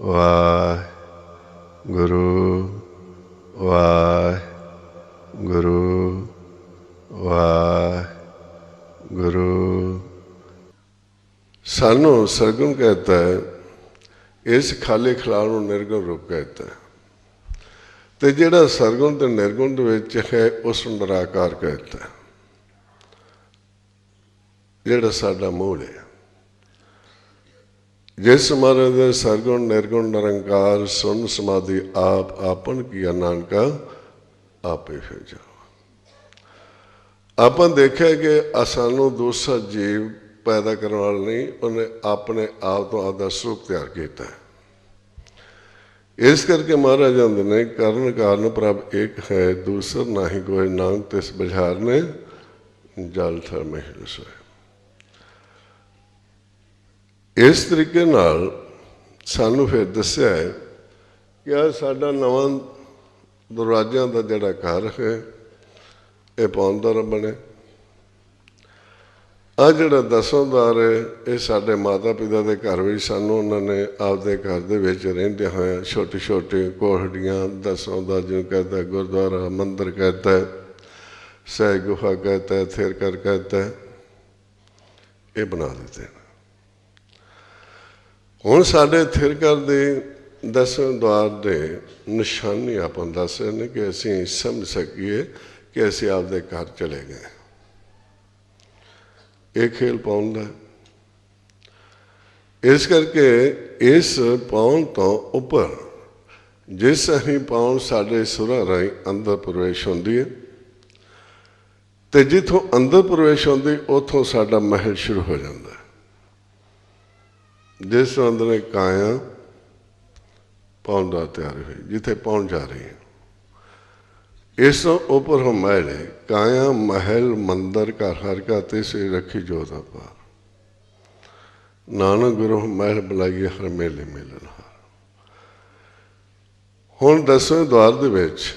ਵਾਹਿਗੁਰੂ ਵਾਹਿਗੁਰੂ ਵਾਹਿਗੁਰੂ। ਸਾਨੂੰ ਸਰਗੁਣ ਕਹਤਾ ਹੈ, ਇਸ ਖਾਲੇ ਖਲਾਲ ਨੂੰ ਨਿਰਗੁਣ ਰੂਪ ਕਹਤਾ ਹੈ। ਤੇ ਜਿਹੜਾ ਸਰਗੁਣ ਤੇ ਨਿਰਗੁਣ ਦੇ ਵਿੱਚ ਹੈ, ਉਸ ਨੂੰ ਨਿਰਾਕਾਰ ਕਹਤਾ ਜਿਹੜਾ ਸਾਡਾ ਮੂਲ ਹੈ। ਜਿਸ ਮਹਾਰਾਜ ਦੇ ਸਰਗੁਣ, ਨਿਰਗੁਣ, ਨਿਰੰਕਾਰ ਸੁਨ ਸਮਾਧੀ ਆਪ ਆਪਨ ਕੀ ਨਾਨਕਾ, ਆਪੇ ਫਿਰ ਆਪਾਂ ਦੇਖਿਆ ਕਿ ਸਾਨੂੰ ਦੂਸਰਾ ਜੀਵ ਪੈਦਾ ਕਰਨ ਵਾਲਾ ਨਹੀਂ, ਉਹਨੇ ਆਪਣੇ ਆਪ ਤੋਂ ਆਪਦਾ ਸਰੂਪ ਤਿਆਰ ਕੀਤਾ ਇਸ ਕਰਕੇ ਮਹਾਰਾਜ ਜਾਂਦੇ ਨੇ, ਕਰਨ ਕਾਰਨ ਪ੍ਰਭ ਇੱਕ ਹੈ, ਦੂਸਰ ਨਹੀਂ ਕੋਈ ਨਾਮ ਤਿਸ ਬਿਹਾਰ ਨੇ ਜਲ ਥਰ ਮਹਿਲ ਸੋਏ। ਇਸ ਤਰੀਕੇ ਨਾਲ ਸਾਨੂੰ ਫਿਰ ਦੱਸਿਆ ਹੈ ਕਿ ਆ ਸਾਡਾ ਨਵਾਂ ਦਰਵਾਜ਼ਿਆਂ ਦਾ ਜਿਹੜਾ ਘਰ ਹੈ, ਇਹ ਪੌਂਦਰ ਬਣੇ ਆ ਜਿਹੜਾ ਦਸੋਂ ਦਰ ਹੈ, ਇਹ ਸਾਡੇ ਮਾਤਾ ਪਿਤਾ ਦੇ ਘਰ ਵਿੱਚ ਸਾਨੂੰ ਉਹਨਾਂ ਨੇ ਆਪਦੇ ਘਰ ਦੇ ਵਿੱਚ ਰਹਿੰਦੇ ਹੋਏ ਛੋਟੇ ਛੋਟੇ ਕੋਹੜੀਆਂ, ਦਸੋਂ ਦਾ ਜਿਉਂ ਕਹਤਾ, ਗੁਰਦੁਆਰਾ ਮੰਦਿਰ ਕਹਤਾ ਹੈ ਸਹਿ ਗੁਫਾ ਕਹਤਾ ਹੈ ਥਿਰ ਕਰ ਕਹਤਾ ਹੈ ਇਹ ਬਣਾ ਦਿੱਤੇ। ਨੇ ਹੁਣ ਸਾਡੇ ਥਿਰ ਕਰ ਦੇ ਦਸਵੇਂ ਦਵਾਰ ਦੇ ਨਿਸ਼ਾਨੀ ਆਪਾਂ ਦੱਸ ਰਹੇ ਨੇ ਕਿ ਅਸੀਂ ਸਮਝ ਸਕੀਏ ਕਿ ਅਸੀਂ ਆਪਦੇ ਘਰ ਚਲੇ ਗਏ ਇਹ ਖੇਲ ਪਾਉਂਦਾ ਇਸ ਕਰਕੇ ਇਸ ਪਾਉਣ ਤੋਂ ਉੱਪਰ ਜਿਸ ਅਸੀਂ ਪਾਉਣ ਸਾਡੇ ਸੁਰਾਂ ਰਾਹੀਂ ਅੰਦਰ ਪ੍ਰਵੇਸ਼ ਹੁੰਦੀ ਹੈ ਤੇ ਜਿੱਥੋਂ ਅੰਦਰ ਪ੍ਰਵੇਸ਼ ਹੁੰਦੀ, ਉਥੋਂ ਸਾਡਾ ਮਹਿਲ ਸ਼ੁਰੂ ਹੋ ਜਾਂਦਾ ਜਿਸ ਨੂੰ ਅੰਦਰ ਇੱਕ ਕਾਇਆ ਪਹੁੰਚਦਾ ਤਿਆਰ ਹੋਈ, ਜਿੱਥੇ ਪਹੁੰਚ ਜਾ ਰਹੀ ਹੈ। ਇਸ ਤੋਂ ਉੱਪਰ ਹੋ ਮਹਿਲ ਕਾਇਆ ਮਹਿਲ, ਮੰਦਰ, ਘਰ, ਹਰ ਕਾ ਤੇ ਸੇ ਰੱਖੀ ਜੋਤ ਅਪਾਰ ਨਾਨਕ ਗੁਰੂ ਮਹਿਲ ਬੁਲਾਈਏ, ਹਰ ਮੇਲੇ ਮੇਲਨ ਹੁਣ ਦਸਵੇਂ ਦਵਾਰ ਦੇ ਵਿੱਚ,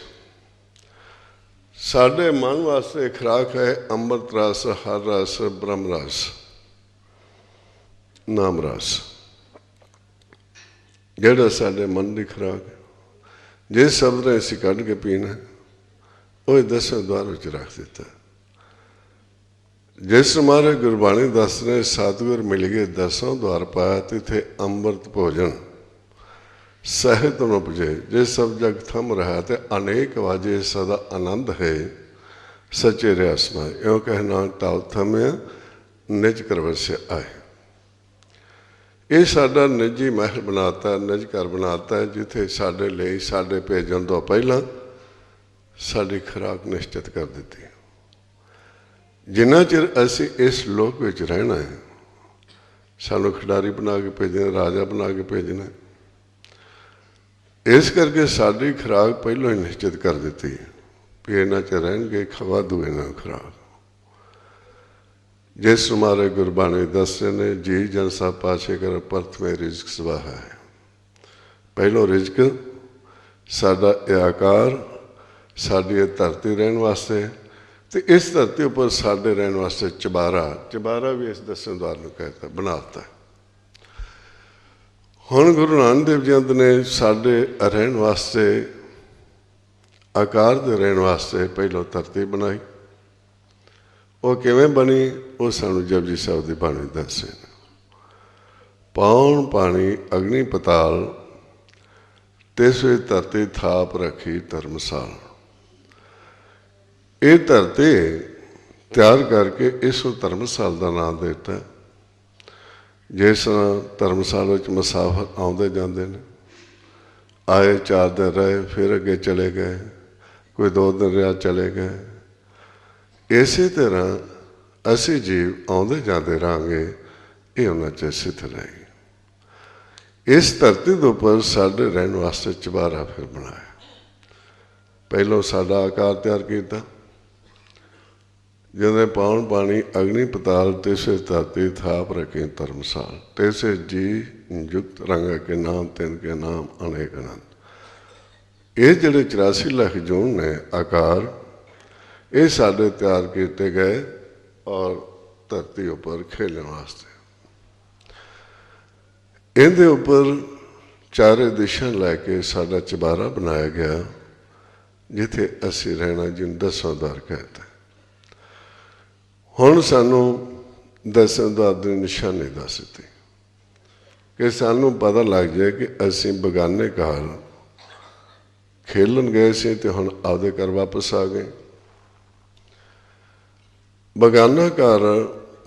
ਸਾਡੇ ਮਨ ਵਾਸਤੇ ਖਰਾਕ ਹੈ, ਅੰਮ੍ਰਿਤ ਰਸ, ਹਰ ਰਸ, ਬ੍ਰਹਮ ਰਸ, ਨਾਮ ਰਸ। ਜਿਹੜਾ ਸਾਡੇ ਮਨ ਦੀ ਖਰਾਕ ਹੈ, ਜੇ ਸ਼ਬਦ ਨੇ ਅਸੀਂ ਕੱਢ ਕੇ ਪੀਣਾ ਉਹ ਦਸਵੇਂ ਦਵਾਰ ਵਿੱਚ ਰੱਖ ਦਿੱਤਾ ਜਿਸ ਮਾਰੇ ਗੁਰਬਾਣੀ ਦੱਸਨੇ ਸਤਿਗੁਰ ਮਿਲ ਗਏ ਦਸੋਂ ਦਵਾਰ ਪਾਇਆ, ਤਿਥੇ ਅੰਮ੍ਰਿਤ ਭੋਜਨ, ਸਹਿਤ ਨੂੰ ਉਪਜੇ। ਜੇ ਸਭ ਜਗ ਥਮ ਰਹਾ ਤੇ ਅਨੇਕ ਵਾਜੇ, ਸਦਾ ਆਨੰਦ ਹੈ, ਸੱਚੇ ਰਿਆਸਮਾ ਇਹੋ ਕਹਿਣਾ ਤਾਉ ਥਮਿਆ, ਨਿਜ ਕਰਵਸੇ ਆਏ। ਇਹ ਸਾਡਾ ਨਿੱਜੀ ਮਹਿਲ ਬਣਾਤਾ, ਨਿੱਜ ਘਰ ਬਣਾਤਾ ਜਿੱਥੇ ਸਾਡੇ ਲਈ, ਸਾਡੇ ਭੇਜਣ ਤੋਂ ਪਹਿਲਾਂ ਸਾਡੀ ਖੁਰਾਕ ਨਿਸ਼ਚਿਤ ਕਰ ਦਿੱਤੀ ਜਿੰਨਾ ਚਿਰ ਅਸੀਂ ਇਸ ਲੋਕ ਵਿੱਚ ਰਹਿਣਾ ਹੈ, ਸਾਨੂੰ ਖਿਡਾਰੀ ਬਣਾ ਕੇ ਭੇਜਣਾ, ਰਾਜਾ ਬਣਾ ਕੇ ਭੇਜਣਾ ਇਸ ਕਰਕੇ ਸਾਡੀ ਖੁਰਾਕ ਪਹਿਲਾਂ ਹੀ ਨਿਸ਼ਚਿਤ ਕਰ ਦਿੱਤੀ ਵੀ ਇਹਨਾਂ ਚ ਰਹਿਣਗੇ ਖਵਾ ਦੂ ਇਹਨਾਂ ਖੁਰਾਕ। ਜਿਸ ਮਾਰੇ ਗੁਰਬਾਣੀ ਦੱਸੇ ਨੇ, ਜੀ ਜਨ ਸਭ ਪਾਛੇ ਕਰ ਪਰਥ ਮੇ ਰਿਜ਼ਕ ਸਵਾ ਹੈ। ਪਹਿਲੋ ਰਿਜ਼ਕ ਸਾਡਾ ਇਹ ਆਕਾਰ, ਸਾਡੀ ਇਹ ਧਰਤੀ ਰਹਿਣ ਵਾਸਤੇ ਤੇ ਇਸ ਧਰਤੀ ਉੱਪਰ ਸਾਡੇ ਰਹਿਣ ਵਾਸਤੇ ਚਬਾਰਾ ਚਬਾਰਾ ਵੀ ਇਸ ਦਸਵੰਦਾਰ ਨੂੰ ਕਹਿੰਦਾ ਬਣਾਤਾ ਹੁਣ ਗੁਰੂ ਨਾਨਕ ਦੇਵ ਜੀ ਨੇ ਸਾਡੇ ਰਹਿਣ ਵਾਸਤੇ, ਆਕਾਰ ਦੇ ਰਹਿਣ ਵਾਸਤੇ ਪਹਿਲੋ ਧਰਤੀ ਬਣਾਈ। ਉਹ ਕਿਵੇਂ ਬਣੀ, ਉਹ ਸਾਨੂੰ ਜਪਜੀ ਸਾਹਿਬ ਦੀ ਬਾਣੀ ਦੱਸੇ। ਪਾਉਣ ਪਾਣੀ, ਅਗਨੀ ਪਤਾਲ, ਤਿਸ ਵੇ ਧਰਤੀ ਥਾਪ ਰੱਖੀ ਧਰਮਸਾਲ। ਇਹ ਧਰਤੀ ਤਿਆਰ ਕਰਕੇ ਇਸ ਨੂੰ ਧਰਮਸਾਲ ਦਾ ਨਾਮ ਦਿੱਤਾ। ਜਿਸ ਧਰਮਸਾਲ ਵਿੱਚ ਮੁਸਾਫਰ ਆਉਂਦੇ ਜਾਂਦੇ ਨੇ, ਆਏ ਚਾਰ ਦਿਨ ਰਹੇ, ਫਿਰ ਅੱਗੇ ਚਲੇ ਗਏ, ਕੋਈ ਦੋ ਦਿਨ ਰਿਹਾ, ਚਲੇ ਗਏ। ਇਸੇ ਤਰ੍ਹਾਂ ਅਸੀਂ ਜੀਵ ਆਉਂਦੇ ਜਾਂਦੇ ਰਾਂਗੇ ਇਹ ਉਹਨਾਂ ਚ ਸਿੱਧ ਰਹੇਗੀ। ਇਸ ਧਰਤੀ ਦੇ ਉੱਪਰ ਸਾਡੇ ਰਹਿਣ ਵਾਸਤੇ ਚਬਾਰਾ ਫਿਰ ਬਣਾਇਆ। ਪਹਿਲੋਂ ਸਾਡਾ ਆਕਾਰ ਤਿਆਰ ਕੀਤਾ। ਜਿਹਨੇ ਪਾਉਣ ਪਾਣੀ, ਅਗਨੀ ਪਤਾਲ, ਤੇਸੇ ਧਰਤੀ ਥਾਪ ਰਖੇ ਧਰਮਸਾਲ। ਤੇਸੇ ਜੀ ਯੁਕਤ ਰੰਗ ਕੇ ਨਾਮ, ਤਿੰਨ ਕੇ ਨਾਮ, ਅਨੇਕ ਅਨੰਦ ਇਹ ਜਿਹੜੇ 84 ਲੱਖ ਜੂਨ ਨੇ ਆਕਾਰ ਇਹ ਸਾਡੇ ਤਿਆਰ ਕੀਤੇ ਗਏ ਔਰ ਧਰਤੀ ਉੱਪਰ ਖੇਲਣ ਵਾਸਤੇ। ਇਹਦੇ ਉੱਪਰ ਚਾਰੇ ਦਿਸ਼ਾ ਲੈ ਕੇ ਸਾਡਾ ਚਬਾਰਾ ਬਣਾਇਆ ਗਿਆ, ਜਿੱਥੇ ਅਸੀਂ ਰਹਿਣਾ ਜਿਹਨੂੰ ਦਸਵਾਂ ਦਰ ਕਹਿੰਦੇ ਹੁਣ ਸਾਨੂੰ ਦਸਵਾਂ ਦਰ ਦੀ ਨਿਸ਼ਾਨੀ ਦੱਸ ਦਿੱਤੀ ਕਿ ਸਾਨੂੰ ਪਤਾ ਲੱਗ ਜਾਏ ਕਿ ਅਸੀਂ ਬਗਾਨੇ ਘਰ ਖੇਲਣ ਗਏ ਸੀ ਤੇ ਹੁਣ ਆਪਦੇ ਘਰ ਵਾਪਸ ਆ ਗਏ। ਬਗਾਨਾ ਘਰ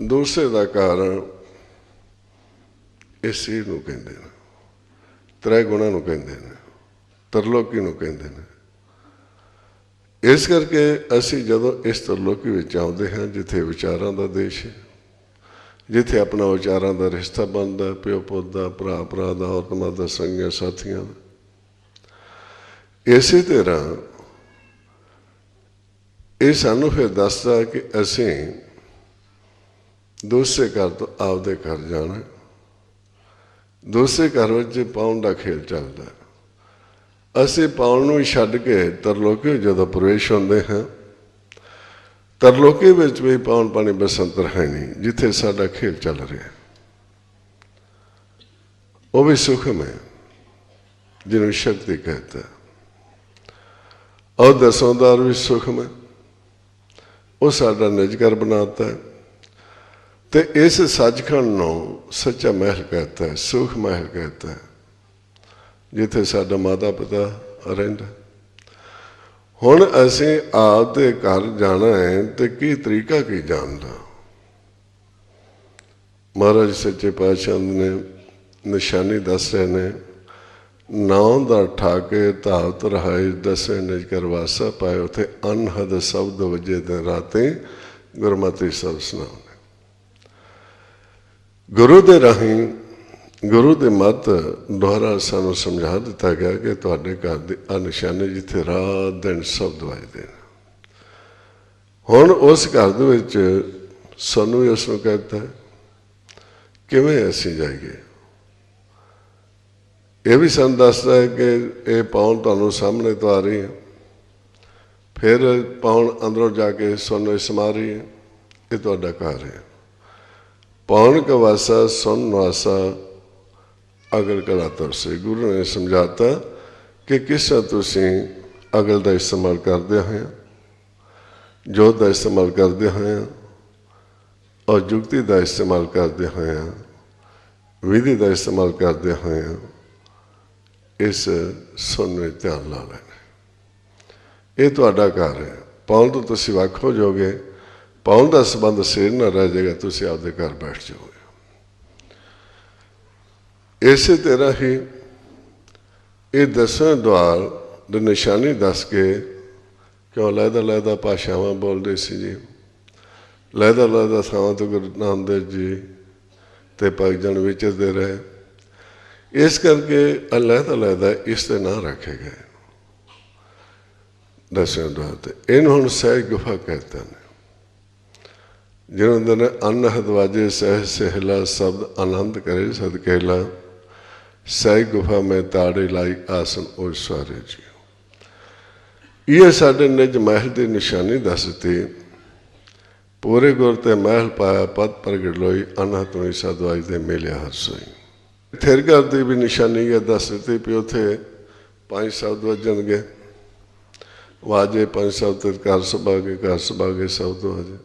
ਦੂਸਰੇ ਦਾ ਘਰ ਇਸ ਨੂੰ ਕਹਿੰਦੇ ਨੇ ਤ੍ਰੈ ਗੁਣਾ ਨੂੰ ਕਹਿੰਦੇ ਨੇ, ਤਰਲੋਕੀ ਨੂੰ ਕਹਿੰਦੇ ਨੇ। ਇਸ ਕਰਕੇ ਅਸੀਂ ਜਦੋਂ ਇਸ ਤਰਲੋਕੀ ਵਿੱਚ ਆਉਂਦੇ ਹਾਂ, ਜਿੱਥੇ ਵਿਚਾਰਾਂ ਦਾ ਦੇਸ਼ ਹੈ, ਜਿੱਥੇ ਆਪਣਾ ਵਿਚਾਰਾਂ ਦਾ ਰਿਸ਼ਤਾ ਬਣਦਾ ਪਿਓ ਪੁੱਤ ਦਾ, ਭਰਾ ਭਰਾ ਦਾ, ਔਰਤ ਮਰਦ ਦਾ ਸੰਗੀਆਂ, ਸਾਥੀਆਂ ਦਾ, ਇਸੇ ਤਰ੍ਹਾਂ ਇਹ ਸਾਨੂੰ ਫਿਰ ਦੱਸਦਾ ਕਿ ਅਸੀਂ ਦੂਸਰੇ ਘਰ ਤੋਂ ਆਪਦੇ ਘਰ ਜਾਣਾ। ਦੂਸਰੇ ਘਰ ਵਿੱਚ ਪਾਉਣ ਦਾ ਖੇਲ ਚੱਲਦਾ। ਅਸੀਂ ਪਾਉਣ ਨੂੰ ਹੀ ਛੱਡ ਕੇ ਤਰਲੋਕੇ ਜਦੋਂ ਪ੍ਰਵੇਸ਼ ਹੁੰਦੇ ਹਾਂ, ਤਰਲੋਕੇ ਵਿੱਚ ਵੀ ਪਾਉਣ ਪਾਣੀ ਬਸੰਤਰ ਹੈ ਨਹੀਂ, ਜਿੱਥੇ ਸਾਡਾ ਖੇਲ ਚੱਲ ਰਿਹਾ ਉਹ ਵੀ ਸੁਖਮ ਹੈ ਜਿਹਨੂੰ ਸ਼ਕਤੀ ਕਹਿੰਦਾ ਔਰ ਦਸੋਂਦਾਰ ਵੀ ਸੁਖਮ। ਹੈ ਉਹ ਸਾਡਾ ਨਿਜਕਰ ਬਣਾਤਾ ਹੈ। ਤੇ ਇਸ ਸੱਚਖੰਡ ਨੂੰ ਸੱਚਾ ਮਹਿਲ ਕਹਤਾ ਹੈ, ਸੁਖ ਮਹਿਲ ਕਹਤਾ ਹੈ। ਜਿੱਥੇ ਸਾਡਾ ਮਾਤਾ ਪਿਤਾ ਰਹਿੰਦਾ ਹੁਣ ਅਸੀਂ ਆਪ ਦੇ ਘਰ ਜਾਣਾ ਹੈ ਤੇ ਕੀ ਤਰੀਕਾ ਕੀ ਜਾਣਦਾ? ਮਹਾਰਾਜ ਸੱਚੇ ਪਾਤਸ਼ਾਹ ਨੇ ਨਿਸ਼ਾਨੀ ਦੱਸ ਰਹੇ ਨੇ ਨਾਉ ਦਾ ਠਾਕੇ ਧਾਵਤ ਰਹਾਇ, ਦਸੇ ਨਿਜ ਕਰਵਾਸਾ ਪਾਇ, ਉਥੇ ਅਨਹਦ ਸ਼ਬਦ ਵਜੇ ਦੇ ਰਾਤੇ ਗੁਰਮਤਿ ਸਭ ਸੁਣਾਉਂਦੇ। ਗੁਰੂ ਦੇ ਰਾਹੀਂ ਗੁਰੂ ਦੇ ਮਤ ਦੁਆਰਾ ਸਾਨੂੰ ਸਮਝਾ ਦਿੱਤਾ ਗਿਆ ਕਿ ਤੁਹਾਡੇ ਘਰ ਦੇ ਆ ਨਿਸ਼ਾਨੇ ਜਿੱਥੇ ਰਾਤ ਦਿਨ ਸ਼ਬਦ ਵੱਜਦੇ ਨੇ। ਹੁਣ ਉਸ ਘਰ ਦੇ ਵਿੱਚ ਸਾਨੂੰ ਵੀ ਉਸ ਨੂੰ ਕਹਿੰਦਾ ਕਿਵੇਂ ਅਸੀਂ ਜਾਈਏ? ਇਹ ਵੀ ਸਾਨੂੰ ਦੱਸਦਾ ਹੈ ਕਿ ਇਹ ਪਾਉਣ ਤੁਹਾਨੂੰ ਸਾਹਮਣੇ ਤੋਂ ਆ ਰਹੀ ਹੈ। ਫਿਰ ਪਾਉਣ ਅੰਦਰੋਂ ਜਾ ਕੇ ਸੁਣ ਸਮਾ ਰਹੀ ਹੈ। ਇਹ ਤੁਹਾਡਾ ਘਰ ਹੈ। ਪੌਣ ਕਵਾਸਾ ਸੁਣ ਨਵਾਸਾ ਅਗਲ ਕਰਾਤਰ ਸੇ ਗੁਰੂ ਨੇ ਸਮਝਾਤਾ ਕਿ ਕਿਸ ਤਰ੍ਹਾਂ ਤੁਸੀਂ ਅਗਲ ਦਾ ਇਸਤੇਮਾਲ ਕਰਦੇ ਹੋਏ ਜੋਤ ਦਾ ਇਸਤੇਮਾਲ ਕਰਦੇ ਹੋਏ ਔਰ ਜੁਗਤੀ ਦਾ ਇਸਤੇਮਾਲ ਕਰਦੇ ਹੋਏ ਵਿਧੀ ਦਾ ਇਸਤੇਮਾਲ ਕਰਦੇ ਹੋਏ ਇਸ ਸੁਣ ਵਿੱਚ ਧਿਆਨ ਲਾ ਲੈਣਾ ਇਹ ਤੁਹਾਡਾ ਘਰ ਹੈ। ਪਾਉਣ ਤੋਂ ਤੁਸੀਂ ਵੱਖ ਹੋ ਜਾਓਗੇ। ਪਾਉਣ ਦਾ ਸੰਬੰਧ ਸਿਰ ਨਾਲ ਰਹਿ ਜਾਏਗਾ। ਤੁਸੀਂ ਆਪਦੇ ਘਰ ਬੈਠ ਜਾਓਗੇ। ਇਸੇ ਤਰ੍ਹਾਂ ਹੀ ਇਹ ਦਸਾਂ ਦਵਾਰ ਦੀ ਨਿਸ਼ਾਨੀ ਦੱਸ ਕੇ ਕਿਉਂ ਲੈਦਾ ਲੈਦਾ ਭਾਸ਼ਾਵਾਂ ਬੋਲਦੇ ਸੀ ਜੀ? ਲੈਦਾ ਲੈਦਾ ਥਾਵਾਂ ਤੋਂ ਗੁਰੂ ਨਾਨਕ ਦੇਵ ਜੀ ਤੇ ਭਾਈ ਜਨ ਵਿਚਰਦੇ ਰਹੇ। ਇਸ ਕਰਕੇ ਅਲੱਗ ਅਲੱਗ ਇਸ ਤੇ ਨਾਂ ਰੱਖੇ ਗਏ ਦਸਾਂ ਦਵਾਰ ਤੇ ਇਹਨੂੰ ਹੁਣ ਸਹਿਜ ਗੁਫਾ ਕਹਿੰਦੇ ਨੇ। ਜਿਹਨਾਂ ਨੇ ਅਨਹਦ ਵਾਜੇ ਸਹਿ ਸਹਿਲਾ ਸ਼ਬਦ ਆਨੰਦ ਕਰੇ ਸਦ ਕਹਿਲਾ ਸਹਿ ਗੁਫਾ ਮੈਂ ਤਾੜੇ ਲਾਈ ਆਸਨ ਉਹ ਸਾਰੇ ਜੀ। ਇਹ ਸਾਡੇ ਨਿਜ ਮਹਿਲ ਦੀ ਨਿਸ਼ਾਨੀ ਦੱਸ ਦਿੱਤੀ। ਪੂਰੇ ਗੁਰ ਤੇ ਮਹਿਲ ਪਾਇਆ ਪਦ ਪ੍ਰਗਟ ਲੋਈ ਅਨਹਦ ਹੋਈ ਸਦਵਾਈ ਦੇ ਮਿਲਿਆ ਹਰ ਸੋਈ। ਥਿਰ ਘਰ ਦੀ ਵੀ ਨਿਸ਼ਾਨੀ ਇਹ ਦੱਸਤੀ ਵੀ ਉਥੇ ਪੰਜ ਸ਼ਬਦ ਵੱਜਣਗੇ। ਵਾਜੇ ਪੰਜ ਸ਼ਬਦ ਘਰ ਸੁਭਾਗੇ ਘਰ ਸੁਭਾਗੇ ਸ਼ਬਦ ਵਾਜੇ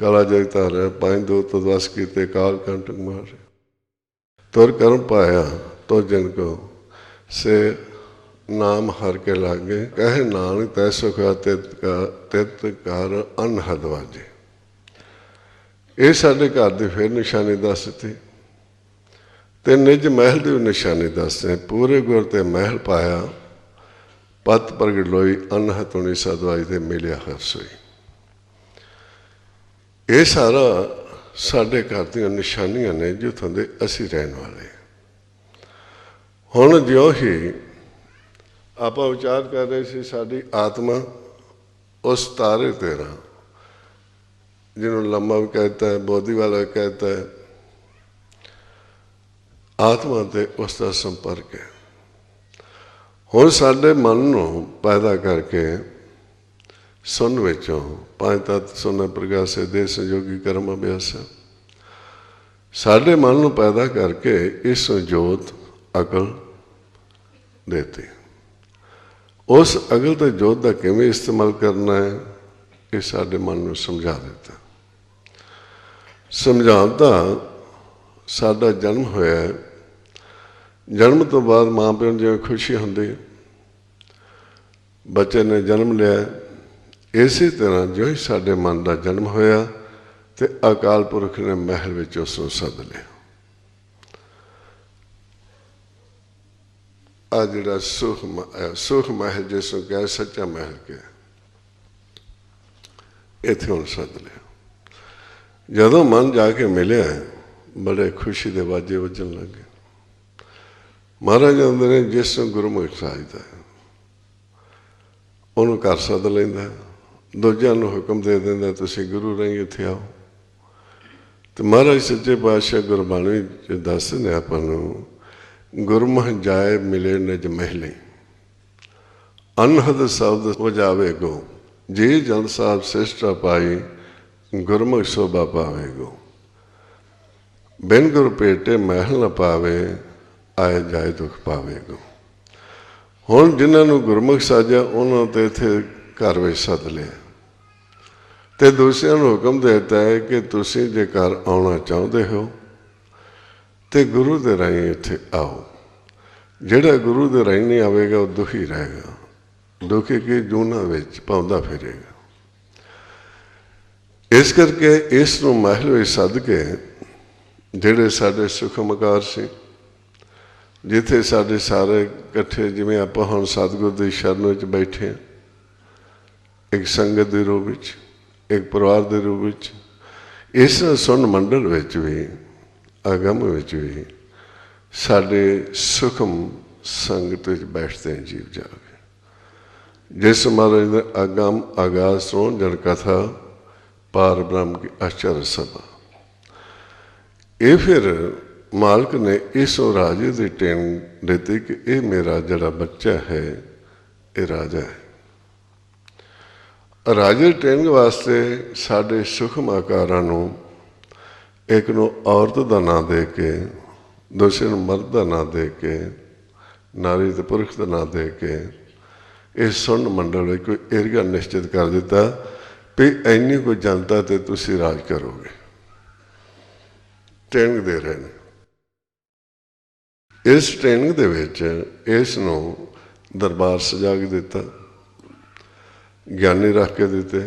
ਕਾਲਾ ਜਗਤਾ ਰਹਿ ਪੰਜ ਦੋ ਤਦਵਸ ਕੀਤੇ, ਕਾਲ ਕੰਟਕ ਮਾਰੇ। ਤੁਰ ਕਰਮ ਪਾਇਆ ਤੋ ਜਨ ਕੋ। ਸੇ ਨਾਮ ਹਰ ਕੇ ਲਾਗੇ, ਕਹੇ ਨਾਨਕ ਤੈ ਸੁਖਾ ਤਿਤ ਕਾ, ਤਿਤ ਕਰ ਅਨਹਦ ਵਾਜੇ। ਇਹ ਸਾਡੇ ਘਰ ਦੀ ਫਿਰ ਨਿਸ਼ਾਨੀ ਦੱਸ ਦਿੱਤੀ। ਤੇ ਨਿਜ ਮਹਿਲ ਦੀ ਵੀ ਨਿਸ਼ਾਨੀ ਦੱਸਦੇ ਪੂਰੇ ਗੁਰ ਤੇ ਮਹਿਲ ਪਾਇਆ। ਪਤ ਪ੍ਰਗਟ ਲੋਈ ਅਨਹਦ ਹੁਣੀ ਸਦਵਾਈ ਤੇ ਮਿਲਿਆ ਹਰ ਸੋਈ। ਇਹ ਸਾਰਾ ਸਾਡੇ ਘਰ ਦੀਆਂ ਨਿਸ਼ਾਨੀਆਂ ਨੇ, ਜਿੱਥੋਂ ਦੇ ਅਸੀਂ ਰਹਿਣ ਵਾਲੇ ਹੁਣ ਜਿਉਂ ਹੀ ਆਪਾਂ ਵਿਚਾਰ ਕਰ ਰਹੇ ਸੀ, ਸਾਡੀ ਆਤਮਾ ਉਸ ਤਾਰੇ ਤੇਰਾ ਜਿਹਨੂੰ ਲੰਮਾ ਵੀ ਕਹਿੰਦਾ ਹੈ, ਬੋਧੀ ਵਾਲਾ ਵੀ ਕਹਿੰਦਾ ਹੈ। ਆਤਮਾ ਤੇ ਉਸ ਦਾ ਸੰਪਰਕ ਹੈ। ਹੁਣ ਸਾਡੇ ਮਨ ਨੂੰ ਪੈਦਾ ਕਰਕੇ ਸੁਨ ਵਿੱਚੋਂ ਪੰਜ ਤਤ ਸੁਨ ਪ੍ਰਗਾਸੇ ਦੇ ਸੰਯੋਗੀ ਕਰਮ ਅਭਿਆਸ ਸਾਡੇ ਮਨ ਨੂੰ ਪੈਦਾ ਕਰਕੇ ਇਸ ਜੋਤ, ਅਕਲ ਦੇਤੀ ਉਸ ਅਕਲ ਤੇ ਜੋਤ ਦਾ ਕਿਵੇਂ ਇਸਤੇਮਾਲ ਕਰਨਾ ਹੈ, ਇਹ ਸਾਡੇ ਮਨ ਨੂੰ ਸਮਝਾ ਦਿੱਤਾ। ਸਮਝਾਉਣ ਦਾ ਸਾਡਾ ਜਨਮ ਹੋਇਆ ਜਨਮ ਤੋਂ ਬਾਅਦ ਮਾਂ ਪਿਓ ਨੂੰ ਜਿਵੇਂ ਖੁਸ਼ੀ ਹੁੰਦੀ ਹੈ ਬੱਚੇ ਨੇ ਜਨਮ ਲਿਆ ਹੈ, ਇਸੇ ਤਰ੍ਹਾਂ ਜੋ ਹੀ ਸਾਡੇ ਮਨ ਦਾ ਜਨਮ ਹੋਇਆ ਤੇ ਅਕਾਲ ਪੁਰਖ ਨੇ ਮਹਿਲ ਵਿੱਚ ਉਸ ਨੂੰ ਸੱਦ ਲਿਆ। ਆ ਜਿਹੜਾ ਸੁਖ ਮ- ਸੁਖ ਮਹਿਲ ਜਿਸ ਨੂੰ ਕਹੇ ਸੱਚਾ ਮਹਿਲ ਕੇ ਇੱਥੇ ਹੁਣ ਸੱਦ ਲਿਆ। ਜਦੋਂ ਮਨ ਜਾ ਕੇ ਮਿਲਿਆ ਬੜੇ ਖੁਸ਼ੀ ਦੇ ਵਾਜੇ ਵੱਜਣ ਲੱਗੇ ਮਹਾਰਾਜ ਕਹਿੰਦੇ ਨੇ, ਜਿਸ ਨੂੰ ਗੁਰਮੁਖ ਸਾਜਦਾ ਉਹਨੂੰ ਘਰ ਸੱਦ ਲੈਂਦਾ ਦੂਜਿਆਂ ਨੂੰ ਹੁਕਮ ਦੇ ਦਿੰਦਾ ਤੁਸੀਂ ਗੁਰੂ ਰਹੀ ਇੱਥੇ ਆਓ। ਤੇ ਮਹਾਰਾਜ ਸੱਚੇ ਪਾਤਸ਼ਾਹ ਗੁਰਬਾਣੀ ਚ ਦੱਸਦੇ ਆਪਾਂ ਨੂੰ, ਗੁਰਮੁਖ ਜਾਏ ਮਿਲੇ ਨਜ ਮਹਿਲੇ। ਅਨਹਦ ਸ਼ਬਦ ਹੋ ਜਾਵੇ ਗੋ, ਜੇ ਜਨ ਸਾਹਿਬ ਸਿਸ਼ਟਾ ਪਾਈ, ਗੁਰਮੁਖ ਸੋਭਾ ਪਾਵੇਗੋ ਬਿਨ ਗੁਰ ਪੇਟੇ ਮਹਿਲ ਨ ਪਾਵੇ ਆਏ ਜਾਏ ਦੁਖ ਪਾਵੇਗੋ ਹੁਣ ਜਿਨ੍ਹਾਂ ਨੂੰ ਗੁਰਮੁਖ ਸਾਜਿਆ, ਉਹਨਾਂ ਤੇ ਇੱਥੇ ਘਰ ਵਿੱਚ ਸੱਦ ਲਿਆ। ਤੇ ਦੂਸਰਿਆਂ ਨੂੰ ਹੁਕਮ ਦੇ ਦਿੱਤਾ ਹੈ ਕਿ ਤੁਸੀਂ ਜੇ ਘਰ ਆਉਣਾ ਚਾਹੁੰਦੇ ਹੋ, ਤੇ ਗੁਰੂ ਦੇ ਰਾਹੀਂ ਇੱਥੇ ਆਓ। ਜਿਹੜਾ ਗੁਰੂ ਦੇ ਰਾਹੀਂ ਨਹੀਂ ਆਵੇਗਾ, ਉਹ ਦੁਖੀ ਰਹੇਗਾ। ਦੁਖੀ ਕੀ? ਜੂਨਾ ਵਿੱਚ ਪਾਉਂਦਾ ਫਿਰੇਗਾ। ਇਸ ਕਰਕੇ ਇਸ ਨੂੰ ਮਹਿਲ ਵਿੱਚ ਸੱਦ ਕੇ, ਜਿਹੜੇ ਸਾਡੇ ਸੁਖਮਕਾਰ ਸੀ ਜਿੱਥੇ ਸਾਡੇ ਸਾਰੇ ਇਕੱਠੇ, ਜਿਵੇਂ ਆਪਾਂ ਹੁਣ ਸਤਿਗੁਰ ਦੀ ਸ਼ਰਨ ਵਿੱਚ ਬੈਠੇ ਹਾਂ, ਇੱਕ ਸੰਗਤ ਦੇ ਰੂਪ ਵਿੱਚ, ਇੱਕ ਪਰਿਵਾਰ ਦੇ ਰੂਪ ਵਿੱਚ, ਇਸ ਸੁਣ ਮੰਡਲ ਵਿੱਚ ਵੀ, ਅਗਮ ਵਿੱਚ ਵੀ ਸਾਡੇ ਸੁਖਮ ਸੰਗਤ ਵਿੱਚ ਬੈਠਦੇ ਹਾਂ ਜੀਵ ਜਾਗੇ ਜਿਸ ਮਹਾਰਾਜ ਨੇ ਅਗਮ ਆਗਾਜ਼ ਤੋਂ ਜਨ ਕਥਾ, ਪਾਰ ਬ੍ਰਹਮ ਕੀ ਅਚਰ ਸਭਾ। ਇਹ ਫਿਰ ਮਾਲਕ ਨੇ ਇਸ ਰਾਜੇ ਦੀ ਟੇਨ ਦਿੱਤੀ ਕਿ ਇਹ ਮੇਰਾ ਜਿਹੜਾ ਬੱਚਾ ਹੈ, ਇਹ ਰਾਜਾ ਹੈ। ਰਾਜੇ ਟ੍ਰੇਨਿੰਗ ਵਾਸਤੇ ਸਾਡੇ ਸੁਖਮ ਆਕਾਰਾਂ ਨੂੰ ਇੱਕ ਨੂੰ ਔਰਤ ਦਾ ਨਾਂ ਦੇ ਕੇ, ਦੂਸਰੇ ਨੂੰ ਮਰਦ ਦਾ ਨਾਂ ਦੇ ਕੇ, ਨਾਰੀ ਤੇ ਪੁਰਖ ਦਾ ਨਾਂ ਦੇ ਕੇ ਇਹ ਸੁਣ ਮੰਡਲ ਵਿੱਚ ਕੋਈ ਏਰੀਆ ਨਿਸ਼ਚਿਤ ਕਰ ਦਿੱਤਾ ਵੀ ਇੰਨੀ ਕੋਈ ਜਨਤਾ ਤੇ ਤੁਸੀਂ ਰਾਜ ਕਰੋਗੇ। ਟ੍ਰੇਨਿੰਗ ਦੇ ਰਹੇ ਨੇ। ਇਸ ਟ੍ਰੇਨਿੰਗ ਦੇ ਵਿੱਚ ਇਸ ਨੂੰ ਦਰਬਾਰ ਸਜਾ ਕੇ ਦਿੱਤਾ, ਗਿਆਨੀ ਰੱਖ ਕੇ ਦਿੱਤੇ।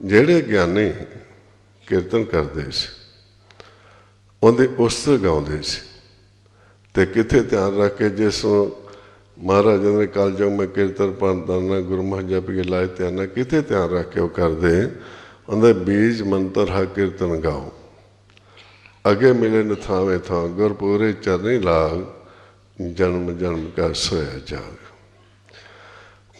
ਜਿਹੜੇ ਗਿਆਨੀ ਕੀਰਤਨ ਕਰਦੇ ਸੀ, ਉਹਦੇ ਉਸਤਰ ਗਾਉਂਦੇ ਸੀ ਤੇ ਕਿੱਥੇ ਧਿਆਨ ਰੱਖ ਕੇ ਜਿਸ ਨੂੰ ਮਹਾਰਾਜ ਨੇ ਕਾਲ ਜੋ ਮੈਂ ਕੀਰਤਨ ਪੜਦਾ ਨਾ ਗੁਰਮੁਖ ਜਪ ਕੇ ਲਾਇ ਧਿਆਨ ਨਾਲ, ਕਿੱਥੇ ਧਿਆਨ ਰੱਖ ਕੇ ਉਹ ਕਰਦੇ, ਉਹਦੇ ਬੀਜ ਮੰਤਰ ਹਾ ਕੀਰਤਨ ਗਾਓ। ਅਗੇ ਮਿਲੇ ਨ ਥਾਵੇਂ ਥਾਂ ਗੁਰਪੂਰੇ ਚਰਨੀ ਲਾਗ, ਜਨਮ ਜਨਮ ਕਾ ਸੋਇਆ ਜਾਗ।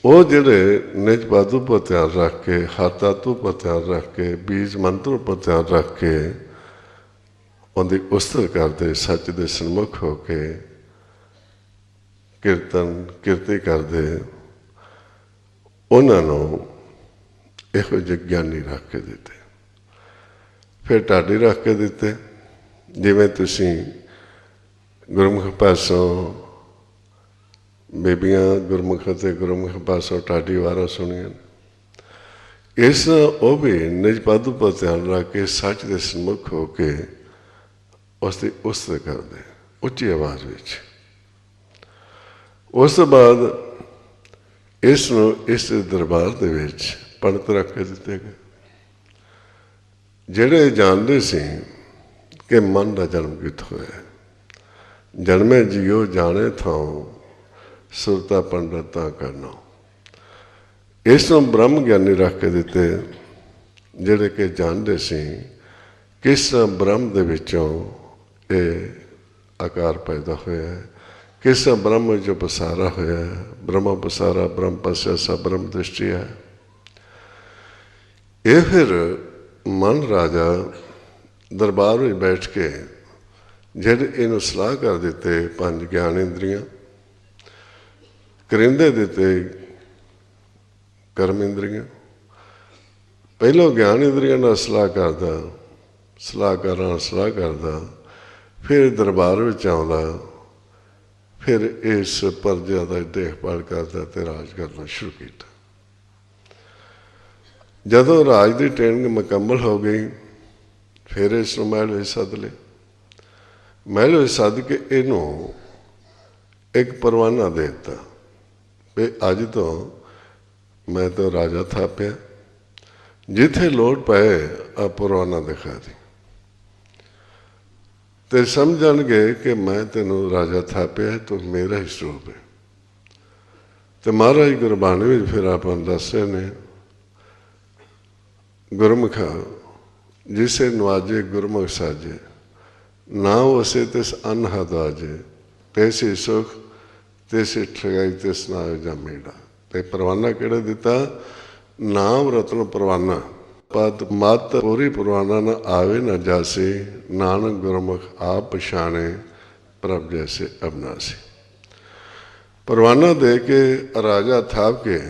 ਉਹ ਜਿਹੜੇ ਨਿਜ ਬਾਦੂ ਪਰ ਧਿਆਨ ਰੱਖ ਕੇ ਹਾਤਾ ਤੂ ਪਰ ਧਿਆਨ ਰੱਖ ਕੇ, ਬੀਜ ਮੰਤਰ ਪਰ ਧਿਆਨ ਰੱਖ ਕੇ, ਉਹਦੀ ਉਸਤਤ ਕਰਦੇ ਸੱਚ ਦੇ ਸਨਮੁਖ ਹੋ ਕੇ, ਕੀਰਤਨ, ਕੀਰਤੀ ਕਰਦੇ, ਉਹਨਾਂ ਨੂੰ ਇਹੋ ਜਿਹੇ ਗਿਆਨੀ ਰੱਖ ਕੇ ਦਿੱਤੇ। ਫਿਰ ਢਾਡੀ ਰੱਖ ਕੇ ਦਿੱਤੇ। ਜਿਵੇਂ ਤੁਸੀਂ ਗੁਰਮੁਖ ਪਾਸੋਂ ਬੇਬੀਆਂ ਗੁਰਮੁਖ ਅਤੇ ਗੁਰਮੁਖ ਪਾਸੋਂ ਢਾਡੀ ਵਾਰਾਂ ਸੁਣੀਆਂ ਨੇ। ਇਸ ਉਹ ਵੀ ਨਿਜ ਪਾਦੂ ਉੱਪਰ ਧਿਆਨ ਰੱਖ ਕੇ ਸੱਚ ਦੇ ਸਨਮੁਖ ਹੋ ਕੇ ਉਸ ਦੀ ਉਸਤਤ ਕਰਦੇ ਉੱਚੀ ਆਵਾਜ਼ ਵਿੱਚ ਉਸ ਤੋਂ ਬਾਅਦ ਇਸ ਨੂੰ ਇਸ ਦਰਬਾਰ ਦੇ ਵਿੱਚ ਪੰਡਤ ਰੱਖ ਕੇ ਦਿੱਤੇ ਗਏ ਜਿਹੜੇ ਜਾਣਦੇ ਸੀ ਕਿ ਮਨ ਦਾ ਜਨਮ ਕਿੱਥੋਂ ਹੋਇਆ ਜਨਮੇ ਜਿਉ ਜਾਣੇ ਥਾਉ, ਸੁਰਤਾ ਪੰਡਤਾਂ ਕਰਨਾ। ਇਸ ਨੂੰ ਬ੍ਰਹਮ ਗਿਆਨੀ ਰੱਖ ਕੇ ਦਿੱਤੇ, ਜਿਹੜੇ ਕਿ ਜਾਣਦੇ ਸੀ ਕਿਸ ਤਰ੍ਹਾਂ ਬ੍ਰਹਮ ਦੇ ਵਿੱਚੋਂ ਇਹ ਆਕਾਰ ਪੈਦਾ ਹੋਇਆ ਹੈ, ਕਿਸ ਤਰ੍ਹਾਂ ਬ੍ਰਹਮ ਜੋ ਪਸਾਰਾ ਹੋਇਆ ਹੈ। ਬ੍ਰਹਮ ਪਸਾਰਾ, ਬ੍ਰਹਮ ਪਸਿਆ ਸਭ ਬ੍ਰਹਮ ਦ੍ਰਿਸ਼ਟੀ ਹੈ ਇਹ ਫਿਰ ਮਨ ਰਾਜਾ ਦਰਬਾਰ ਵਿੱਚ ਬੈਠ ਕੇ ਜਿਹੜੇ ਇਹਨੂੰ ਸਲਾਹ ਕਰ ਦਿੱਤੇ ਪੰਜ ਗਿਆਨ ਇੰਦਰੀਆਂ, ਕਰਿੰਦੇ ਦਿੱਤੇ ਕਰਮ ਇੰਦਰੀਆਂ। ਪਹਿਲੋਂ ਗਿਆਨ ਇੰਦਰੀਆਂ ਨਾਲ ਸਲਾਹ ਕਰਦਾ ਸਲਾਹ ਕਰਾਂ ਸਲਾਹ ਕਰਦਾ, ਫਿਰ ਦਰਬਾਰ ਵਿੱਚ ਆਉਂਦਾ, ਫਿਰ ਇਸ ਪਰਜਾ ਦਾ ਦੇਖਭਾਲ ਕਰਦਾ ਤੇ ਰਾਜ ਕਰਨਾ ਸ਼ੁਰੂ ਕੀਤਾ। ਜਦੋਂ ਰਾਜ ਦੀ ਟ੍ਰੇਨਿੰਗ ਮੁਕੰਮਲ ਹੋ ਗਈ ਫਿਰ ਇਸ ਨੂੰ ਮਹਿਲ ਵਿੱਚ ਸੱਦ ਲਿਆ ਮਹਿਲ ਵਿੱਚ ਸੱਦ ਕੇ ਇਹਨੂੰ ਇੱਕ ਪਰਵਾਨਾ ਦੇ ਦਿੱਤਾ ਵੀ ਅੱਜ ਤੋਂ ਮੈਂ ਤਾਂ ਰਾਜਾ ਥਾਪਿਆ। ਜਿੱਥੇ ਲੋੜ ਪਏ ਆ ਪਰਵਾਨਾ ਦਿਖਾ ਦੇ। ਤੇ ਸਮਝਣਗੇ ਕਿ ਮੈਂ ਤੈਨੂੰ ਰਾਜਾ ਥਾਪਿਆ, ਤੂੰ ਮੇਰਾ ਹੀ ਸਰੂਪ ਹੈ। ਤੇ ਮਹਾਰਾਜ ਗੁਰਬਾਣੀ ਵਿੱਚ ਫਿਰ ਆਪਾਂ ਨੂੰ ਦੱਸਦੇ ਨੇ, ਗੁਰਮੁਖਾ ਜਿਸੇ ਨਵਾਜੇ ਗੁਰਮੁਖ ਸਾਜੇ, ਨਾ ਉਸੇ ਤਿਸ ਅਨਹਦ ਆਜੇ, ਤੈਸੇ ਸੁਖ, ਤੈਸੇ ਠਗਾਈ ਤਿਸ ਨਾ ਜਮੇੜਾ ਤੇ ਪਰਵਾਨਾ ਕਿਹੜਾ ਦਿੱਤਾ? ਨਾਮ ਰਤਨ ਪਰਵਾਨਾ। ਪਦ ਮਤ ਪੂਰੀ ਪਰਵਾਨਾ ਨਾ ਆਵੇ ਨਾ ਜਾਸੇ, ਨਾਨਕ ਗੁਰਮੁਖ ਆਪ ਪਛਾਣੇ, ਪ੍ਰਭ ਜੈਸੇ ਅਬਨਾਸੀ। ਪਰਵਾਨਾ ਦੇ ਕੇ ਰਾਜਾ ਥਾਪ ਕੇ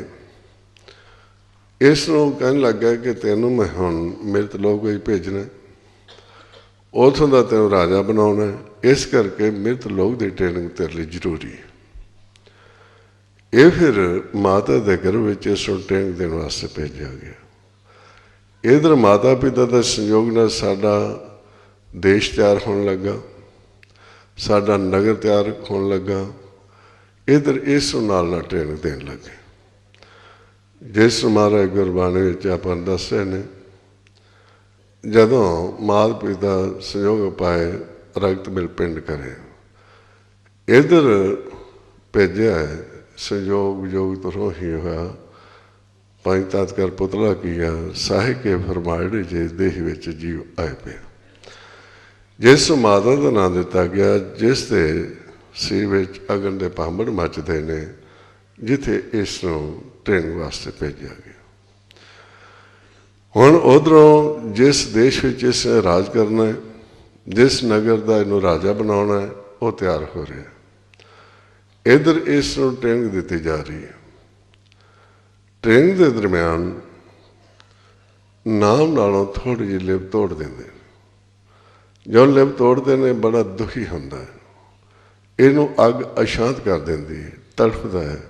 ਇਸ ਨੂੰ ਕਹਿਣ ਲੱਗਾ ਕਿ ਤੈਨੂੰ ਮੈਂ ਹੁਣ ਮਿਰਤ ਲੋਕ ਵਿੱਚ ਭੇਜਣਾ ਉਥੋਂ ਦਾ ਤੈਨੂੰ ਰਾਜਾ ਬਣਾਉਣਾ ਇਸ ਕਰਕੇ ਮਿਰਤ ਲੋਕ ਦੀ ਟ੍ਰੇਨਿੰਗ ਤੇਰੇ ਲਈ ਜ਼ਰੂਰੀ ਹੈ। ਇਹ ਫਿਰ ਮਾਤਾ ਦੇ ਗਰਭ ਵਿੱਚ ਇਸ ਨੂੰ ਟ੍ਰੇਨਿੰਗ ਦੇਣ ਵਾਸਤੇ ਭੇਜਿਆ ਗਿਆ। ਇਧਰ ਮਾਤਾ ਪਿਤਾ ਦਾ ਸੰਯੋਗ ਨਾਲ ਸਾਡਾ ਦੇਸ਼ ਤਿਆਰ ਹੋਣ ਲੱਗਾ। ਸਾਡਾ ਨਗਰ ਤਿਆਰ ਹੋਣ ਲੱਗਾ। ਇਧਰ ਇਸ ਨੂੰ ਨਾਲ ਨਾਲ ਟ੍ਰੇਨਿੰਗ ਦੇਣ ਲੱਗੇ। ਜਿਸ ਨੂੰ ਮਹਾਰਾਜ ਗੁਰਬਾਣੀ ਵਿੱਚ ਆਪਾਂ ਨੂੰ ਨੇ ਜਦੋਂ ਮਾਤ ਪਿਤਾ ਸੰਯੋਗ ਪਾਏ ਰਗਤ ਮਿਲ ਪਿੰਡ ਕਰੇ। ਇਧਰ ਭੇਜਿਆ ਹੈ, ਸੰਯੋਗ ਜੋਗ ਤੋਂ ਹੀ ਹੋਇਆ। ਪੰਜ ਤਤ ਕਰ ਪੁਤਲਾ ਕੀਆ ਸਾਹਿ ਕੇ ਫਰਮਾਇੜੇ ਜੇ ਦੇਹ ਵਿੱਚ ਜੀਵ ਆਏ ਪਿਆ ਜਿਸ ਮਾਤਾ ਦਾ ਨਾਮ ਦਿੱਤਾ ਗਿਆ ਜਿਸ ਦੇ ਸੀ ਵਿੱਚ ਅਗਨ ਦੇ ਭਾਂਬੜ ਮੱਚਦੇ ਨੇ ਜਿੱਥੇ ਇਸ ਨੂੰ ਟ੍ਰੇਨਿੰਗ ਵਾਸਤੇ ਭੇਜਿਆ ਗਿਆ। ਹੁਣ ਉਧਰੋਂ ਜਿਸ ਦੇਸ਼ ਵਿੱਚ ਇਸ ਨੇ ਰਾਜ ਕਰਨਾ ਹੈ, ਜਿਸ ਨਗਰ ਦਾ ਇਹਨੂੰ ਰਾਜਾ ਬਣਾਉਣਾ ਹੈ, ਉਹ ਤਿਆਰ ਹੋ ਰਿਹਾ ਹੈ। ਇਧਰ ਇਸ ਨੂੰ ਟ੍ਰੇਨਿੰਗ ਦਿੱਤੀ ਜਾ ਰਹੀ ਹੈ। ਟ੍ਰੇਨਿੰਗ ਦੇ ਦਰਮਿਆਨ ਨਾਮ ਨਾਲੋਂ ਥੋੜੀ ਜਿਹੀ ਲਿਬ ਤੋੜ ਦਿੰਦੇ ਜੋ ਜਦੋਂ ਤੋੜਦੇ ਨੇ, ਬੜਾ ਦੁਖੀ ਹੁੰਦਾ ਹੈ। ਇਹਨੂੰ ਅੱਗ ਅਸ਼ਾਂਤ ਕਰ ਦਿੰਦੀ ਹੈ, ਤੜਫਦਾ ਹੈ।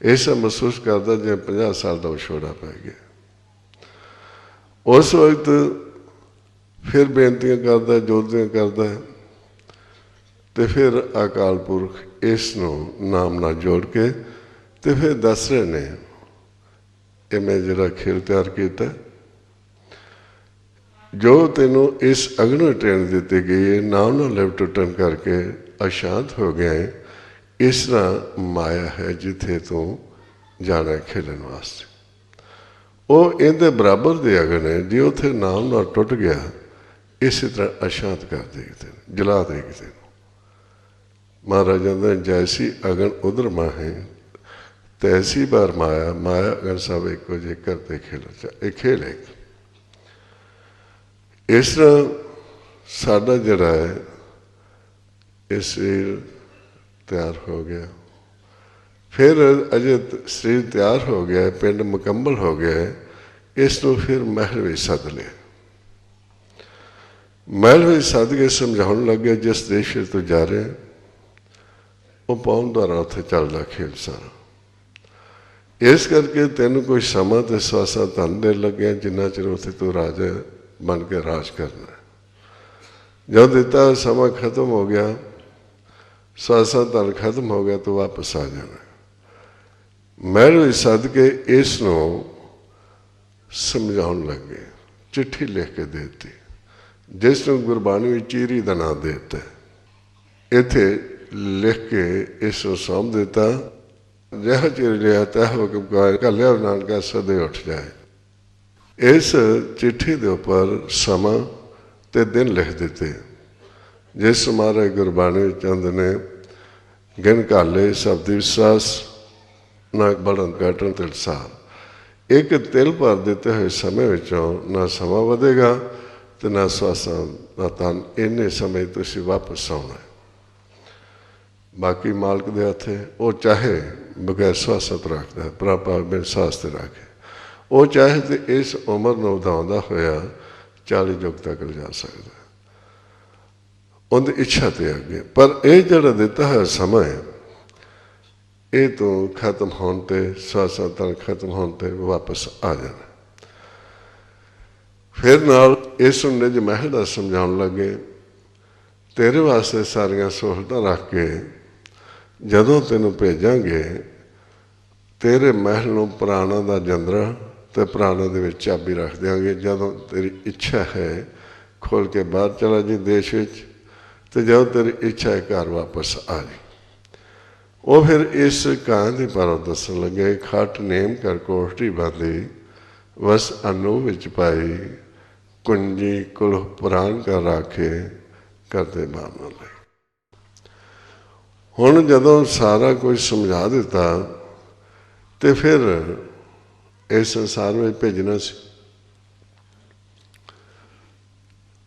ਐਸਾ ਮਹਿਸੂਸ ਕਰਦਾ ਜਿਵੇਂ 50 ਸਾਲ ਦਾ ਵਿਛੋੜਾ ਪੈ ਗਿਆ। ਉਸ ਵਕਤ ਫਿਰ ਬੇਨਤੀਆਂ ਕਰਦਾ, ਜੋਤੀਆਂ ਕਰਦਾ ਹੈ ਤੇ ਫਿਰ ਅਕਾਲ ਪੁਰਖ ਇਸ ਨੂੰ ਨਾਮ ਨਾਲ ਜੋੜ ਕੇ ਤੇ ਫਿਰ ਦੱਸ ਰਹੇ ਨੇ, ਇਹ ਮੈਂ ਜਿਹੜਾ ਖੇਲ ਤਿਆਰ ਕੀਤਾ, ਜੋ ਤੈਨੂੰ ਇਸ ਅਗਨ ਟ੍ਰੇਨ ਦਿੱਤੀ ਗਈ ਹੈ, ਨਾਮ ਨਾਲ ਲਿਵ ਟੁੱਟਣ ਕਰਕੇ ਅਸ਼ਾਂਤ ਹੋ ਗਿਆ ਹੈ। ਇਸ ਤਰ੍ਹਾਂ ਮਾਇਆ ਹੈ ਜਿੱਥੇ ਤੂੰ ਜਾਣਾ ਹੈ ਖੇਲਣ ਵਾਸਤੇ। ਉਹ ਇਹਦੇ ਬਰਾਬਰ ਦੇ ਅਗਨ ਹੈ, ਜੇ ਉਥੇ ਨਾਮ ਨਾਲ ਟੁੱਟ ਗਿਆ, ਇਸੇ ਤਰ੍ਹਾਂ ਅਸ਼ਾਂਤ ਕਰ ਦੇਗੀ ਤੈਨੂੰ ਜਲਾ ਦੇਗੀ ਤੈਨੂੰ ਮਹਾਰਾਜਾ ਦਾ ਜੈਸੀ ਅਗਨ ਉਧਰ ਮਾਹੇ ਤੈਸੀ ਬਾਰ ਮਾਇਆ ਮਾਇਆ ਅਗਨ ਸਭ ਇੱਕੋ ਜੇ ਕਰਤੇ ਖੇਲ ਇਹ ਖੇਲ ਹੈ। ਇਸ ਤਰ੍ਹਾਂ ਸਾਡਾ ਜਿਹੜਾ ਹੈ ਇਹ ਸਰੀਰ ਤਿਆਰ ਹੋ ਗਿਆ। ਫਿਰ ਅਜੇ ਸਰੀਰ ਤਿਆਰ ਹੋ ਗਿਆ ਪਿੰਡ ਮੁਕੰਮਲ ਹੋ ਗਿਆ ਇਸ ਨੂੰ ਫਿਰ ਮਹਿਲ ਵਿੱਚ ਸੱਦ ਲਿਆ। ਮਹਿਲ ਵਿੱਚ ਸੱਦ ਕੇ ਸਮਝਾਉਣ ਲੱਗੇ, ਜਿਸ ਦੇਸ਼ ਵਿੱਚ ਜਾ ਰਿਹਾ ਉਹ ਪੌਣ ਦੁਆਰਾ ਉੱਥੇ ਚੱਲਦਾ ਖੇਲ ਸਾਰਾ। ਇਸ ਕਰਕੇ ਤੈਨੂੰ ਕੋਈ ਸਮਾਂ ਤੇ ਸਵਾਸਾ ਧੰਨ ਦੇ ਲੱਗਿਆ, ਜਿੰਨਾ ਚਿਰ ਉੱਥੇ ਤੂੰ ਰਾਜਾ ਬਣ ਕੇ ਰਾਜ ਕਰਨਾ ਹੈ। ਜਦ ਦਿੱਤਾ ਸਮਾਂ ਖਤਮ ਹੋ ਗਿਆ ਸਵਾਸਾ ਧਨ ਖਤਮ ਹੋ ਗਿਆ ਤਾਂ ਵਾਪਸ ਆ ਜਾਣਾ। ਮਹਿਲ ਵਿੱਚ ਸੱਦ ਕੇ ਇਸ ਨੂੰ ਸਮਝਾਉਣ ਲੱਗੇ, ਚਿੱਠੀ ਲਿਖ ਕੇ ਦੇ ਦਿੱਤੀ, ਜਿਸ ਨੂੰ ਗੁਰਬਾਣੀ ਵਿੱਚ ਚੀਰੀ ਦਾ ਨਾਮ ਦੇ ਦਿੱਤਾ। ਇੱਥੇ ਲਿਖ ਕੇ ਇਸ ਨੂੰ ਸੌਂਪ ਦਿੱਤਾ, ਜਿਹ ਚਿਰ ਲਿਆ ਤਹ ਹੁਕਮ ਕਰ ਕੱਲਿਆ ਨਾਨਕਾ ਸਦੇ ਉੱਠ ਜਾਏ। ਇਸ ਚਿੱਠੀ ਦੇ ਉੱਪਰ ਸਮਾਂ ਤੇ ਦਿਨ ਲਿਖ ਦਿੱਤੇ। ਜਿਸ ਮਾਰੇ ਗੁਰਬਾਣੀ ਚੰਦ ਨੇ ਗਿਣ ਕਾਲੇ ਸ਼ਬਦ ਵਿਸ਼ਵਾਸ, ਨਾ ਬੜਨ ਘਟਨ ਤਿਲਸਾਰ ਇੱਕ ਤਿਲ ਭਰ ਦਿੱਤੇ ਹੋਏ ਸਮੇਂ ਵਿੱਚੋਂ ਨਾ ਸਮਾਂ ਵਧੇਗਾ ਤੇ ਨਾ ਸਵਾਸਾਂ ਦਾ ਤਨ ਇੰਨੇ ਸਮੇਂ ਤੁਸੀਂ ਵਾਪਸ ਆਉਣਾ ਬਾਕੀ ਮਾਲਕ ਦੇ ਹੱਥੇ ਉਹ ਚਾਹੇ ਬਗੈਰ ਸਵਾਸਤ ਰੱਖਦਾ ਹੈ ਪ੍ਰਾਪਾ ਬਿਨ ਸਾਸ ਤੇ ਰੱਖੇ। ਉਹ ਚਾਹੇ ਤੇ ਇਸ ਉਮਰ ਨੂੰ ਵਧਾਉਂਦਾ ਹੋਇਆ 40 ਯੁੱਗ ਤੱਕ ਲਿਜਾ ਸਕਦਾ ਉਹਦੀ ਇੱਛਾ ਤੇ ਅੱਗੇ। ਪਰ ਇਹ ਜਿਹੜਾ ਦਿੱਤਾ ਹੈ ਸਮਾਂ ਇਹ ਤੋਂ ਖਤਮ ਹੋਣ ਤੇ ਸਵਾਸਾਂ ਤਰ ਖਤਮ ਹੋਣ ਤੇ ਵਾਪਸ ਆ ਜਾਣਾ। ਫਿਰ ਨਾਲ ਇਸ ਨੂੰ ਨਿਜ ਮਹਿਲ ਦਾ ਸਮਝਾਉਣ ਲੱਗੇ, ਤੇਰੇ ਵਾਸਤੇ ਸਾਰੀਆਂ ਸਹੂਲਤਾਂ ਰੱਖ ਕੇ ਜਦੋਂ ਤੈਨੂੰ ਭੇਜਾਂਗੇ, ਤੇਰੇ ਮਹਿਲ ਨੂੰ ਪ੍ਰਾਣਾ ਦਾ ਜੰਦਰਾ ਤੇ ਪ੍ਰਾਣਾ ਦੇ ਵਿੱਚ ਚਾਬੀ ਰੱਖ ਦਿਆਂਗੇ ਜਦੋਂ ਤੇਰੀ ਇੱਛਾ ਹੈ ਖੋਲ ਕੇ ਬਾਹਰ ਚਲਾ ਜੀ ਦੇਸ਼ ਵਿੱਚ। ਤੇ ਜਦੋਂ ਤੇਰੀ ਇੱਛਾ ਹੈ ਘਰ ਵਾਪਸ ਆ ਜੀ ਉਹ ਫਿਰ ਇਸ ਕਾਂ ਦੇ ਪਰ ਦੱਸਣ ਲੱਗੇ, ਖੱਟ ਨੇਮ ਕਰ ਕੋਸ਼ਟੀ ਬਾਂਧੀ ਵਸ ਅਨੂ ਵਿੱਚ ਪਾਈ, ਕੁੰਜੀ ਕੁਲ ਪੁਰਾਨ ਕਰ ਰਾਖੇ, ਕਰਦੇ ਬਾਮ ਨਾਲ ਹੁਣ ਜਦੋਂ ਸਾਰਾ ਕੁਝ ਸਮਝਾ ਦਿੱਤਾ, ਤੇ ਫਿਰ ਇਸ ਸੰਸਾਰ ਵਿੱਚ ਭੇਜਣਾ ਸੀ।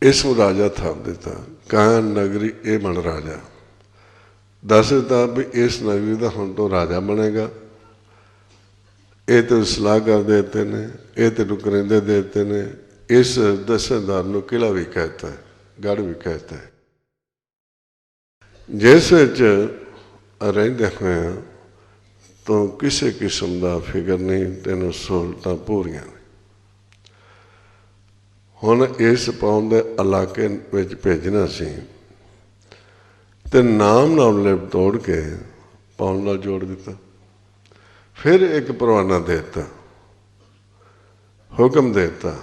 ਇਸ ਨੂੰ ਰਾਜਾ ਥਾਪ ਦਿੱਤਾ ਕਾਂ ਨਗਰੀ ਇਹ ਬਣ ਰਾਜਾ। ਦੱਸ ਦਿੱਤਾ ਵੀ ਇਸ ਨਗਰੀ ਦਾ ਹੁਣ ਤੋਂ ਰਾਜਾ ਬਣੇਗਾ। ਇਹ ਤੇ ਸਲਾਹ ਕਰ ਦਿੱਤੇ ਨੇ, ਇਹ ਤੇ ਨੁਕਰਿੰਦੇ ਦੇ ਦਿੱਤੇ ਨੇ, ਇਸ ਦਸੇਦਾਰ ਨੂੰ ਕਿਲਾ ਵੀ ਕਹਤਾ ਹੈ ਗੜ ਵੀ ਕਹਤਾ ਹੈ। ਜਿਸ ਵਿੱਚ ਰਹਿੰਦੇ ਹੋਏ ਤੋਂ ਕਿਸੇ ਕਿਸਮ ਦਾ ਫਿਕਰ ਨਹੀਂ, ਤੈਨੂੰ ਸਹੂਲਤਾਂ ਪੂਰੀਆਂ ਨੇ। ਹੁਣ ਇਸ ਪਾਉਣ ਦੇ ਇਲਾਕੇ ਵਿੱਚ ਭੇਜਣਾ ਸੀ। ਤੇ ਨਾਮ ਨਾਲ ਲਿਪ ਤੋੜ ਕੇ ਪਾਉਣ ਨਾਲ ਜੋੜ ਦਿੱਤਾ। ਫਿਰ ਇੱਕ ਪਰਵਾਨਾ ਦੇ ਦਿੱਤਾ। ਹੁਕਮ ਦੇ ਦਿੱਤਾ।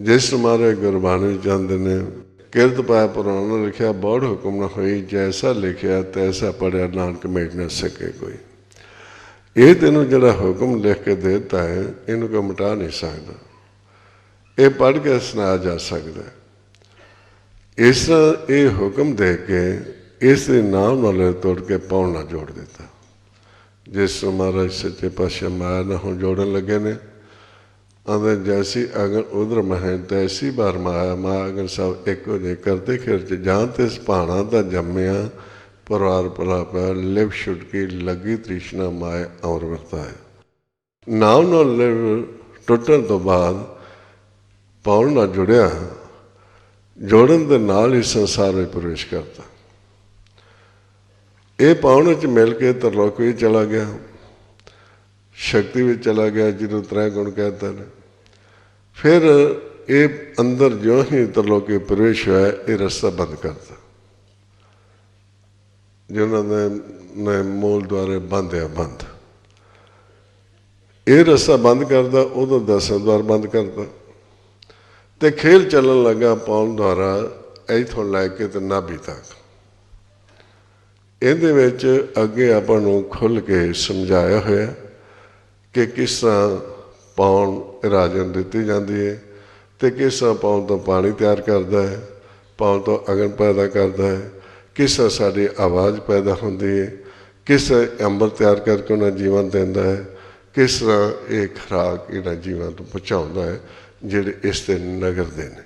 ਜਿਸ ਮਾਰੇ ਗੁਰਬਾਣੀ ਜਾਂਦੇ ਨੇ, ਕਿਰਤ ਪਾਇਆ ਪੁਰਾਣਾ ਲਿਖਿਆ, ਬੜ ਹੁਕਮ ਨਾ ਹੋਈ, ਜੈਸਾ ਲਿਖਿਆ, ਤੈਸਾ ਪੜਿਆ, ਨਾਨਕ ਮੇਟ ਨਾ ਸਕੇ ਕੋਈ। ਇਹ ਤੈਨੂੰ ਜਿਹੜਾ ਹੁਕਮ ਲਿਖ ਕੇ ਦੇ ਦਿੱਤਾ ਹੈ, ਇਹਨੂੰ ਕੋਈ ਮਿਟਾ ਨਹੀਂ ਸਕਦਾ। ਇਹ ਪੜ੍ਹ ਕੇ ਸੁਣਾਇਆ ਜਾ ਸਕਦਾ ਇਸ ਤਰ੍ਹਾਂ ਇਹ ਹੁਕਮ ਦੇ ਕੇ ਇਸ ਦੇ ਨਾਮ ਨਾਲ ਤੋੜ ਕੇ ਪਾਉਣ ਨਾਲ ਜੋੜ ਦਿੱਤਾ। ਜਿਸ ਨੂੰ ਮਹਾਰਾਜ ਸੱਚੇ ਪਾਤਸ਼ਾਹ ਮਾਇਆ ਨਾਲ ਹੁਣ ਜੋੜਨ ਲੱਗੇ ਨੇ ਆਂਦੇ ਜੈਸੀ ਅਗਨ ਉਧਰ ਮਹਿ ਤੈਸੀ ਬਾਰ ਮਾਇਆ ਮਾ ਅਗਨ ਸਭ ਇੱਕੋ ਜੇ ਕਰਦੇ ਖਿਰਚ ਜਾਂ ਤੇ ਭਾਣਾ ਦਾ ਜੰਮਿਆ, ਪਰਿਵਾਰ ਭਲਾ ਪਿਆ ਲਿਵ ਛੁਟਕੀ ਲੱਗੀ ਤ੍ਰਿਸ਼ਨਾ ਮਾਇਆ ਔਰ ਵਰਤਾਇਆ। ਨਾਮ ਨਾਲ ਲਿਵ ਟੁੱਟਣ ਤੋਂ ਬਾਅਦ ਪਾਉਣ ਨਾਲ ਜੁੜਿਆ ਜੋੜਨ ਦੇ ਨਾਲ ਹੀ ਸੰਸਾਰ ਵਿੱਚ ਪ੍ਰਵੇਸ਼ ਕਰਤਾ। ਇਹ ਪਾਉਣ ਵਿੱਚ ਮਿਲ ਕੇ ਤਰਲੋਕ ਵੀ ਚਲਾ ਗਿਆ, ਸ਼ਕਤੀ ਵਿੱਚ ਚਲਾ ਗਿਆ, ਜਿਹਨੂੰ ਤ੍ਰੈ ਗੁਣ ਕਹਿੰਦੇ ਨੇ। ਫਿਰ ਇਹ ਅੰਦਰ ਜਿਉਂ ਹੀ ਤਰਲੋਕੇ ਪ੍ਰਵੇਸ਼ ਹੋਇਆ, ਇਹ ਰਸਤਾ ਬੰਦ ਕਰਤਾ। ਜਿਹਨਾਂ ਦੇ ਨੇ ਮੂਲ ਦੁਆਰੇ ਬੰਦ ਹੈ ਬੰਦ। ਇਹ ਰਸਤਾ ਬੰਦ ਕਰਦਾ ਉਦੋਂ ਦਸਾਂ ਦਵਾਰ ਬੰਦ ਕਰਦਾ। ਤੇ ਖੇਲ ਚੱਲਣ ਲੱਗਾ ਪੌਣ ਦੁਆਰਾ ਇਥੋਂ ਲੈ ਕੇ ਤੇ ਨਾਭੀ ਤੱਕ। ਇਹਦੇ ਵਿੱਚ ਅੱਗੇ ਆਪਾਂ ਨੂੰ ਖੁੱਲ ਕੇ ਸਮਝਾਇਆ ਹੋਇਆ ਕਿ ਕਿਸ ਤਰ੍ਹਾਂ ਪੌਣ ਰਾਜਨ ਦਿੱਤੀ ਜਾਂਦੀ ਹੈ ਤੇ ਕਿਸ ਤਰ੍ਹਾਂ ਪੌਣ ਤੋਂ ਪਾਣੀ ਤਿਆਰ ਕਰਦਾ ਹੈ ਪੌਣ ਤੋਂ ਅਗਨ ਪੈਦਾ ਕਰਦਾ ਹੈ, ਕਿਸ ਤਰ੍ਹਾਂ ਸਾਡੀ ਆਵਾਜ਼ ਪੈਦਾ ਹੁੰਦੀ ਹੈ, ਕਿਸ ਤਰ੍ਹਾਂ ਅੰਬਰ ਤਿਆਰ ਕਰਕੇ ਉਹਨਾਂ ਜੀਵਨ ਦਿੰਦਾ ਹੈ, ਕਿਸ ਤਰ੍ਹਾਂ ਇਹ ਖਰਾਕ ਇਹਨਾਂ ਜੀਵਾਂ ਤੋਂ ਬਚਾਉਂਦਾ ਹੈ ਜਿਹੜੇ ਇਸ ਤੇ ਨਗਰ ਦੇ ਨੇ